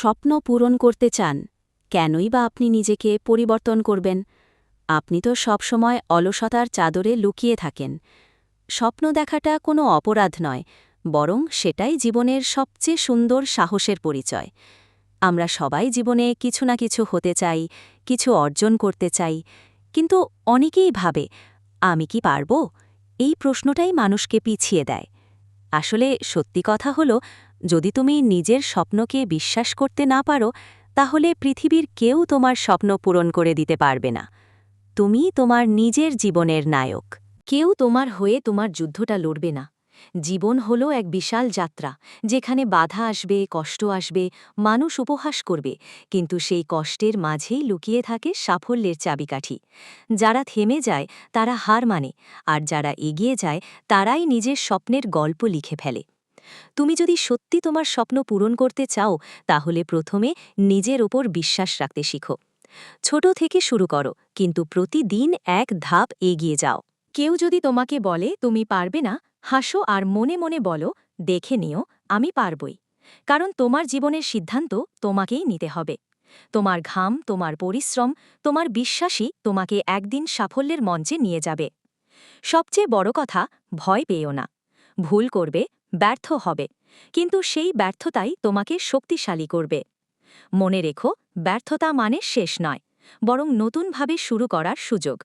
স্বপ্ন পূরণ করতে চান, কেনই বা আপনি নিজেকে পরিবর্তন করবেন? আপনি তো সবসময় অলসতার চাদরে লুকিয়ে থাকেন। স্বপ্ন দেখাটা কোনো অপরাধ নয়, বরং সেটাই জীবনের সবচেয়ে সুন্দর সাহসের পরিচয়। আমরা সবাই জীবনে কিছু না কিছু হতে চাই, কিছু অর্জন করতে চাই, কিন্তু অনেকেই ভাবে, আমি কি পারব? এই প্রশ্নটাই মানুষকে পিছিয়ে দেয়। আসলে সত্যি কথা হলো যদি তুমি নিজের স্বপ্নকে বিশ্বাস করতে না পারো, তাহলে পৃথিবীর কেউ তোমার স্বপ্ন পূরণ করে দিতে পারবে না। তুমি তোমার নিজের জীবনের নায়ক। কেউ তোমার হয়ে তোমার যুদ্ধটা লড়বে না। জীবন হলো এক বিশাল যাত্রা, যেখানে বাধা আসবে, কষ্ট আসবে, মানুষ উপহাস করবে, কিন্তু সেই কষ্টের মাঝেই লুকিয়ে থাকে সাফল্যের চাবিকাঠি। যারা থেমে যায়, তারা হার মানে আর যারা এগিয়ে যায়, তারাই নিজের স্বপ্নের গল্প লিখে ফেলে। তুমি যদি সত্যি তোমার স্বপ্ন পূরণ করতে চাও, তাহলে প্রথমে নিজের ওপর বিশ্বাস রাখতে শিখো। ছোট থেকে শুরু করো, কিন্তু প্রতিদিন এক ধাপ এগিয়ে যাও। কেউ যদি তোমাকে বলে, তুমি পারবে না হাসো আর মনে মনে বলো, দেখে নিও, আমি পারবই। কারণ তোমার জীবনের সিদ্ধান্ত তোমাকেই নিতে হবে। তোমার ঘাম, তোমার পরিশ্রম, তোমার বিশ্বাসই তোমাকে একদিন সাফল্যের মঞ্চে নিয়ে যাবে। সবচেয়ে বড় কথা, ভয় পেও না। ভুল করবে ব্যর্থ হবে, কিন্তু সেই ব্যর্থতাই তোমাকে শক্তিশালী করবে। মনে রেখো, ব্যর্থতা মানে শেষ নয়, বরং নতুনভাবে শুরু করার সুযোগ।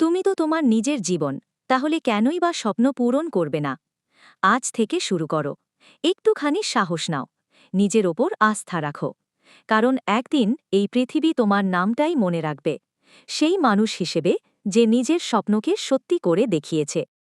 তুমি তো তোমার নিজের জীবন, তাহলে কেনই বা স্বপ্ন পূরণ করবে না? আজ থেকে শুরু করো। একটুখানি সাহস নাও, নিজের ওপর আস্থা রাখো। কারণ একদিন এই পৃথিবী তোমার নামটাই মনে রাখবে, সেই মানুষ হিসেবে যে নিজের স্বপ্নকে সত্যি করে দেখিয়েছে।